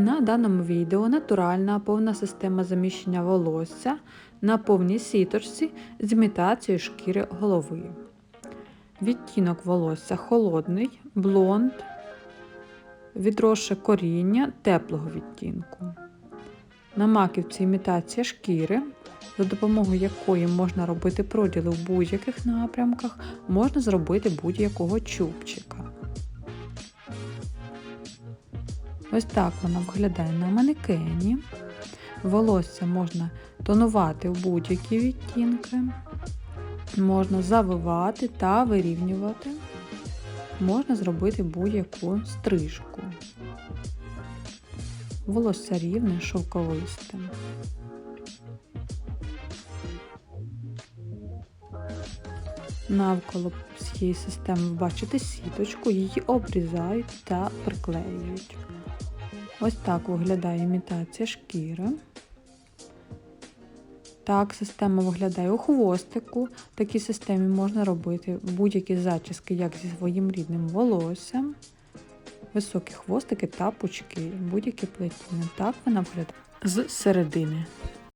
На даному відео натуральна повна система заміщення волосся на повній сіточці з імітацією шкіри голови. Відтінок волосся холодний, блонд, відросше коріння теплого відтінку. На маківці імітація шкіри, за допомогою якої можна робити проділи в будь-яких напрямках, можна зробити будь-якого чубчика. Ось так вона виглядає на манекені. Волосся можна тонувати в будь-які відтінки, можна завивати та вирівнювати, можна зробити будь-яку стрижку. Волосся рівне, шовковисте. Навколо цієї системи бачите сіточку, її обрізають та приклеюють. Ось так виглядає імітація шкіри. Так, система виглядає у хвостику. Такій системі можна робити будь-які зачіски, як зі своїм рідним волоссям, високі хвостики та пучки, будь-які плетіння. Так вона виглядає з середини.